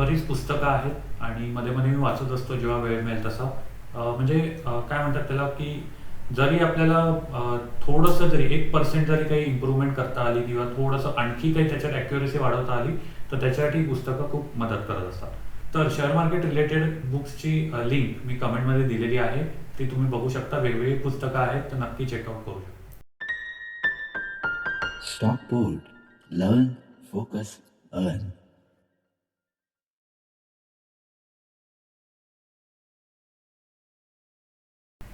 बरीच पुस्तकं आहेत आणि मध्ये मध्ये मी वाचत असतो जेव्हा वेळ मिळेल तसा. म्हणजे काय म्हणतात त्याला की जरी आपल्याला थोडंसं जरी एक पर्सेंट जरी काही इम्प्रूव्हमेंट करता आली किंवा थोडंसं आणखी काही त्याच्यात ॲक्युरेसी वाढवता आली तर त्याच्यासाठी पुस्तकं खूप मदत करत असतात. तर शेअर मार्केट रिलेटेड बुक्सची लिंक मी कमेंटमध्ये दिलेली आहे. ती तुम्ही बघू शकता. वेगवेगळी पुस्तकं आहेत तर नक्की चेकआउट करू शकता. Stock board learn focus earn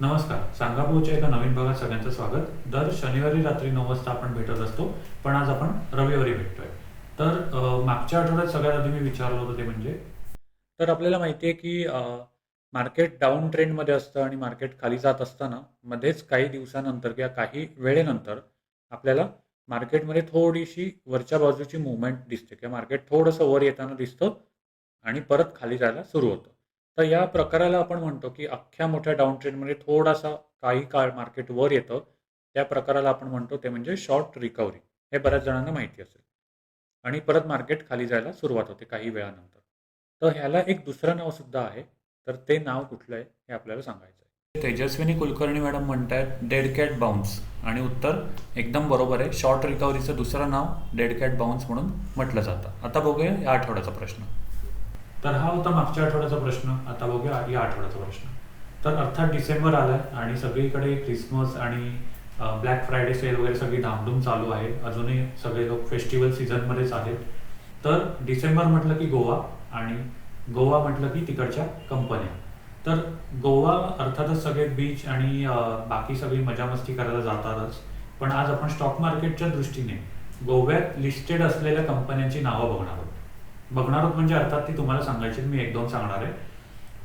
नमस्कार सांगापूरच्या एका नवीन भागात सगळ्यांचं स्वागत. दर शनिवारी रात्री नऊ वाजता आपण भेटत असतो पण आज आपण रविवारी भेटतोय. तर मागच्या आठवड्यात सगळ्यात आधी मी विचारलं होतं ते म्हणजे तर आपल्याला माहिती आहे की मार्केट डाऊन ट्रेंडमध्ये असतं आणि मार्केट खाली जात असताना मध्येच काही दिवसानंतर किंवा काही वेळेनंतर आपल्याला मार्केटमध्ये थोडीशी वरच्या बाजूची मुवमेंट दिसते किंवा मार्केट थोडंसं वर येताना दिसतं आणि परत खाली जायला सुरू होतं. तर या प्रकाराला आपण म्हणतो की अख्ख्या मोठ्या डाऊन ट्रेंडमध्ये थोडासा काही काळ मार्केट वर येतं. त्या प्रकाराला आपण म्हणतो ते म्हणजे शॉर्ट रिकव्हरी हे बऱ्याच जणांना माहिती असेल. आणि परत मार्केट खाली जायला सुरुवात होते काही वेळानंतर. तर ह्याला एक दुसरं नाव सुद्धा आहे. तर ते नाव कुठलं आहे हे आपल्याला सांगायचं आहे. तेजस्विनी कुलकर्णी मॅडम म्हणतायत डेड कॅट बाउन्स आणि उत्तर एकदम बरोबर आहे. शॉर्ट रिकव्हरीचं दुसरं नाव डेड कॅट बाउन्स म्हणून म्हटलं जातं. आता बघूया या आठवड्याचा प्रश्न. तर हा होता मागच्या आठवड्याचा प्रश्न आता बघूया या आठवड्याचा प्रश्न. तर अर्थात डिसेंबर आलाय आणि सगळीकडे क्रिसमस आणि ब्लॅक फ्रायडे सेल वगैरे सगळी धामधूम चालू आहे. अजूनही सगळे लोक फेस्टिवल सीझनमध्येच आहेत. तर डिसेंबर म्हटलं की गोवा आणि गोवा म्हटलं की तिकडच्या कंपन्या. तर गोवा अर्थातच सगळे बीच आणि बाकी सगळी मजामस्ती करायला जातातच. पण आज आपण स्टॉक मार्केटच्या दृष्टीने गोव्यात लिस्टेड असलेल्या कंपन्यांची नावं बघणार आहोत. बघणार आहोत म्हणजे अर्थात ती तुम्हाला सांगायची मी एक दोन सांगणार आहे.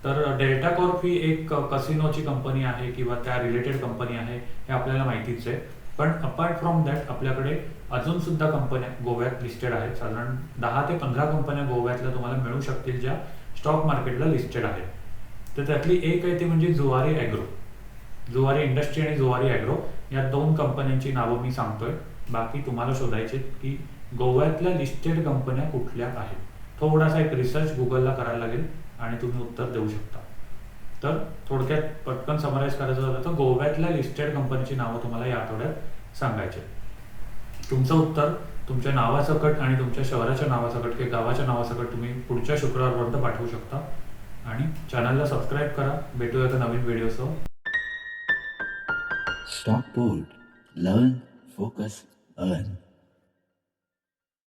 तर डेल्टा कॉर्प ही एक कसिनोची कंपनी आहे किंवा त्या रिलेटेड कंपनी आहे हे आपल्याला माहितीच आहे. पण अपार्ट फ्रॉम दॅट आपल्याकडे अजून सुद्धा कंपन्या गोव्यात लिस्टेड आहेत. साधारण दहा ते पंधरा कंपन्या गोव्यातल्या तुम्हाला मिळू शकतील ज्या स्टॉक मार्केटला लिस्टेड आहेत. तर त्यातली एक आहे ती म्हणजे जुवारी ॲग्रो. जुवारी इंडस्ट्री आणि जुवारी ॲग्रो या दोन कंपन्यांची नावं मी सांगतोय. बाकी तुम्हाला शोधायचे की गोव्यातल्या लिस्टेड कंपन्या कुठल्या आहेत. थोडासा एक रिसर्च गुगलला करायला लागेल आणि तुम्ही उत्तर देऊ शकता. तर थोडक्यात पटकन समराईज करायचं झालं तर गोव्यातल्या लिस्टेड कंपनीची नावं तुम्हाला या आठवड्यात सांगायचे. तुमचं उत्तर तुमच्या नावासकट आणि तुमच्या शहराच्या नावासकट किंवा गावाच्या नावासकट तुम्ही पुढच्या शुक्रवारपर्यंत पाठवू शकता. आणि चॅनलला सबस्क्राईब करा. भेटूया एका नवीन व्हिडिओसह स्टॉक Board. Focus focus.